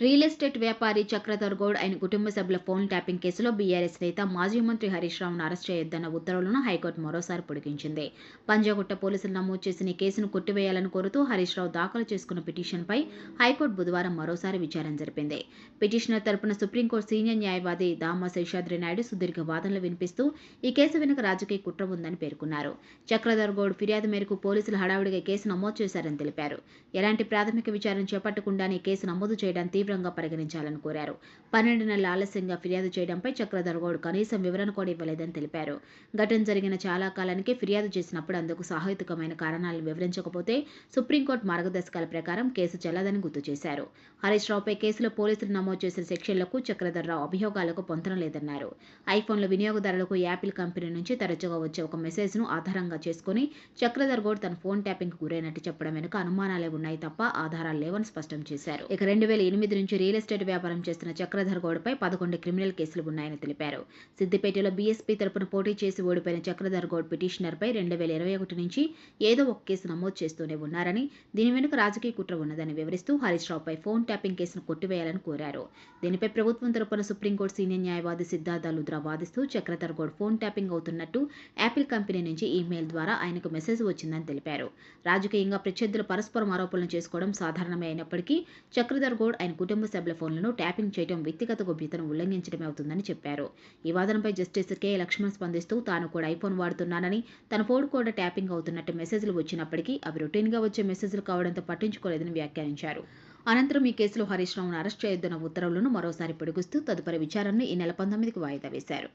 Real estate వ్యాపారి చక్రధర్ గౌడ్ ఆయన కుటుంబ సభ్యుల ఫోన్ ట్యాపింగ్ కేసులో బీఆర్ఎస్ నేత మాజీ మంత్రి హరీష్ రావును అరెస్ట్ చేయొద్దన్న ఉత్తర్వులను హైకోర్టు మరోసారి పొడిగించింది. పంజాగుట్ట పోలీసులు నమోదు చేసిన ఈ కేసును కొట్టివేయాలని కోరుతూ హరీష్ రావు దాఖలు చేసుకున్న పిటిషన్పై హైకోర్టు బుధవారం మరోసారి విచారణ జరిపింది. పిటిషనర్ తరపున సుప్రీంకోర్టు సీనియర్ న్యాయవాది దామా శేషాద్రి నాయుడు సుదీర్ఘ వాదనలు వినిపిస్తూ ఈ కేసు వెనుక రాజకీయ కుట్ర ఉందని పేర్కొన్నారు. చక్రధర్ గౌడ్ ఫిర్యాదు మేరకు పోలీసులు హడావుడిగా కేసు నమోదు చేశారని తెలిపారు. ఎలాంటి ప్రాథమిక విచారణ చేపట్టకుండానే కేసు నమోదు చేయడానికి తీవ్రంగా పరిగణించాలని కోరారు. పన్నెండు నెలల ఆలస్యంగా ఫిర్యాదు చేయడంపై చక్రధరగౌడ్ కనీసం వివరణ కూడా ఇవ్వలేదని తెలిపారు. ఘటన జరిగిన చాలా కాలానికి ఫిర్యాదు చేసినప్పుడు అందుకు సహాయకమైన కారణాలు వివరించకపోతే సుప్రీంకోర్టు మార్గదర్శకాల ప్రకారం కేసు చెల్లదని గుర్తు చేశారు. హరీష్ రావుపై కేసులో పోలీసులు నమోదు చేసిన సెక్షన్లకు చక్రధర్ రావు అభియోగాలకు పొందడం లేదన్నారు. ఐఫోన్ల వినియోగదారులకు యాపిల్ కంపెనీ నుంచి తరచుగా వచ్చే ఒక మెసేజ్ను ఆధారంగా చేసుకుని చక్రధర్ గౌడ్ తన ఫోన్ ట్యాపింగ్ గురైనట్టు చెప్పడం వెనుక అనుమానాలే ఉన్నాయి తప్ప ఆధారాలు లేవని స్పష్టం చేశారు. ఇక రెండు వేల ఎనిమిది నుంచి రియల్ ఎస్టేట్ వ్యాపారం చేస్తున్న చక్రధర్ గౌడ్పై పదకొండు క్రిమినల్ కేసులు ఉన్నాయని తెలిపారు. సిద్దిపేటలో బీఎస్పీ తరపున పోటీ చేసి ఓడిపోయిన చక్రధర్ గౌడ్ పిటిషనర్పై రెండు వేల ఇరవై ఒకటి నుంచి ఏదో ఒక కేసు నమోదు చేస్తూనే ఉన్నారని దీని వెనుక రాజకీయ కుట్ర ఉన్నదని వివరిస్తూ హరీష్ రావుపై ఫోన్ ట్యాపింగ్ కేసును కొట్టివేయాలని కోరారు. దీనిపై ప్రభుత్వం తరపున సుప్రీంకోర్టు సీనియర్ న్యాయవాది సిద్ధార్థ లుద్రా వాదిస్తూ చక్రధర్ గౌడ్ ఫోన్ ట్యాపింగ్ అవుతున్నట్టు యాపిల్ కంపెనీ నుంచి ఈమెయిల్ ద్వారా ఆయనకు మెసేజ్ వచ్చిందని తెలిపారు. రాజకీయంగా ప్రత్యర్థులు పరస్పరం ఆరోపణలు చేసుకోవడం సాధారణమే అయినప్పటికీ చక్రధర్ గౌడ్ ఆయన కుటుంబ సభ్యుల ఫోన్లను ట్యాపింగ్ చేయడం వ్యక్తిగత గోప్యతను ఉల్లంఘించడమే అవుతుందని చెప్పారు. ఈ వాదనపై జస్టిస్ కె. లక్ష్మణ్ స్పందిస్తూ తాను కూడా ఐఫోన్ వాడుతున్నానని తన ఫోన్ కూడా ట్యాపింగ్ అవుతున్నట్టు మెసేజ్లు వచ్చినప్పటికీ అవి రొటీన్గా వచ్చే మెసేజ్లు కావడంతో పట్టించుకోలేదని వ్యాఖ్యానించారు. అనంతరం ఈ కేసులో హరీష్ రావును అరెస్ట్ చేయొద్దన్న ఉత్తర్వులను మరోసారి పొడిగిస్తూ తదుపరి విచారణను ఈ నెల పంతొమ్మిదికి వాయిదా వేశారు.